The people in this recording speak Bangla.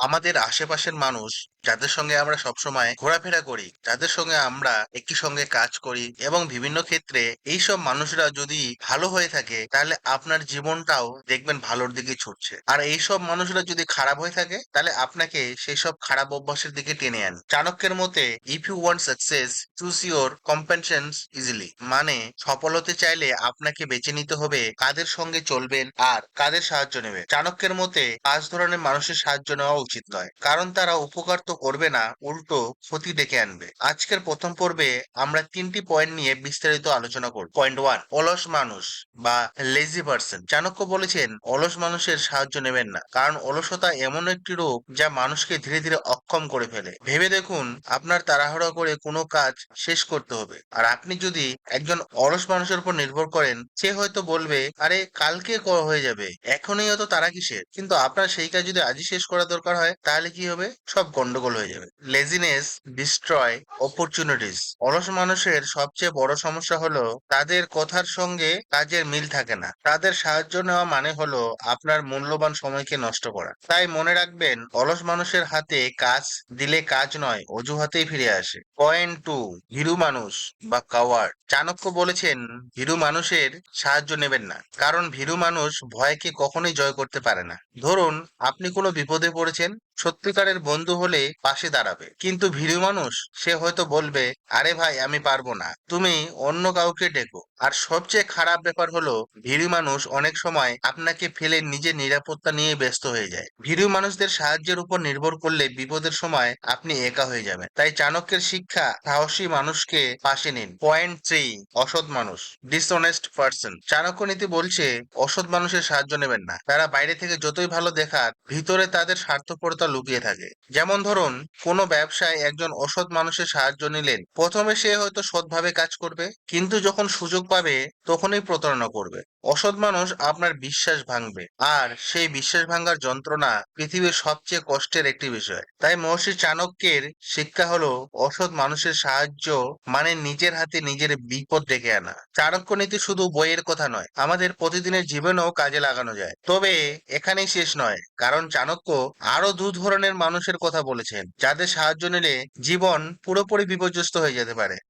আমাদের আশেপাশের মানুষ যাদের সঙ্গে আমরা সবসময় ঘোরাফেরা করি, যাদের সঙ্গে আমরা একই সঙ্গে কাজ করি এবং বিভিন্ন ক্ষেত্রে এইসব মানুষরা যদি ভালো হয়ে থাকে, তাহলে আপনার জীবনটাও দেখবেন ভালোর দিকে ছুটছে। আর এইসব মানুষরা যদি খারাপ হয়ে থাকে, তাহলে আপনাকে সেই সব খারাপ অভ্যাসের দিকে টেনে আন। চাণক্যের মতে if you want success choose your companions easily মানে সফল হতে চাইলে আপনাকে বেছে নিতে হবে কাদের সঙ্গে চলবেন আর কাদের সাহায্য নেবে। চাণক্যের মতে, পাঁচ ধরনের মানুষের সাহায্য নেওয়া উচিত নয়। কারণ তারা উপকার তো করবে না, উল্টো ক্ষতি ডেকে আনবে। আজকের প্রথম পর্বে আমরা তিনটি পয়েন্ট নিয়ে বিস্তারিত আলোচনা করব। পয়েন্ট ওয়ান অলস মানুষ বা লেজি পার্সন চাণক্য বলেছেন, অলস মানুষের সাহায্য নেবেন না। কারণ অলসতা এমন একটি রোগ যা মানুষকে ধীরে ধীরে অক্ষম করে ফেলে। ভেবে দেখুন, আপনার তাড়াহুড়া করে কোনো কাজ শেষ করতে হবে। আর আপনি যদি একজন অলস মানুষের উপর নির্ভর করেন, সে হয়তো বলবে, আরে, কালকে হয়ে যাবে? এখনই অত তারা কিসের? কিন্তু আপনার সেই কাজ যদি আজই শেষ করা দরকার হয়, তাহলে কি হবে? সব গন্ডগোল হয়ে যাবে। লেজিনেস ডিস্ট্রয় অপরচুনিটিস অলস মানুষের সবচেয়ে বড় সমস্যা হলো, তাদের কথার সঙ্গে কাজের মিল থাকে না। তাদের সাহায্য নেওয়া মানে হলো আপনার মূল্যবান সময়কে নষ্ট করা। তাই মনে রাখবেন, অলস মানুষের হাতে কাজ দিলে কাজ নয়, অজুহাতেই ফিরে আসে। পয়েন্ট টু হিরু মানুষ বা কাওয়ার্ড চাণক্য বলেছেন ভীরু মানুষের সাহায্য নেবেন না। কারণ ভীরু মানুষ ভয়কে কখনোই জয় করতে পারে না। ধরুন, আপনি কোনো বিপদে পড়েছেন সত্যিকারের বন্ধু হলে পাশে দাঁড়াবে। কিন্তু ভীরু মানুষ, সে হয়তো বলবে, আরে ভাই, আমি পারব না। তুমি অন্য কাউকে ডেকো। আর সবচেয়ে খারাপ ব্যাপার হলো, ভীরু মানুষ অনেক সময় আপনাকে ফেলে নিজের নিরাপত্তা নিয়ে ব্যস্ত হয়ে যায়। ভীরু মানুষদের সাহায্যের উপর নির্ভর করলে বিপদের সময় আপনি একা হয়ে যাবেন। তাই চাণক্যের শিক্ষা, সাহসী মানুষকে পাশে নিন। পয়েন্ট থ্রি অসৎ মানুষ ডিসঅনেস্ট পার্সন চাণক্য নীতি বলছে, অসৎ মানুষের সাহায্য নেবেন না। তারা বাইরে থেকে যতই ভালো দেখাক, ভিতরে তাদের স্বার্থপরতা লুকিয়ে থাকে। যেমন ধরুন, কোনো ব্যবসায় একজন অসৎ মানুষের সাহায্য নিলেন। প্রথমে সে হয়তো সৎভাবে কাজ করবে, কিন্তু যখন সুযোগ পাবে তখনই প্রতারণা করবে। অসৎ মানুষ আপনার বিশ্বাস ভাঙবে, আর সেই বিশ্বাস ভাঙার যন্ত্রণা পৃথিবীর সবচেয়ে কষ্টের একটি বিষয়। তাই মহর্ষি চাণক্যের শিক্ষা হলো, অসৎ মানুষের সাহায্য মানে নিজের হাতে নিজের বিপদ ডেকে আনা। চাণক্য নীতি শুধু বইয়ের কথা নয়, আমাদের প্রতিদিনের জীবনেও কাজে লাগানো যায়। তবে এখানেই শেষ নয়, কারণ চাণক্য আরও দু ধরনের মানুষের কথা বলেছেন, যাদের সাহায্য নিলে জীবন পুরোপুরি বিপর্যস্ত হয়ে যেতে পারে।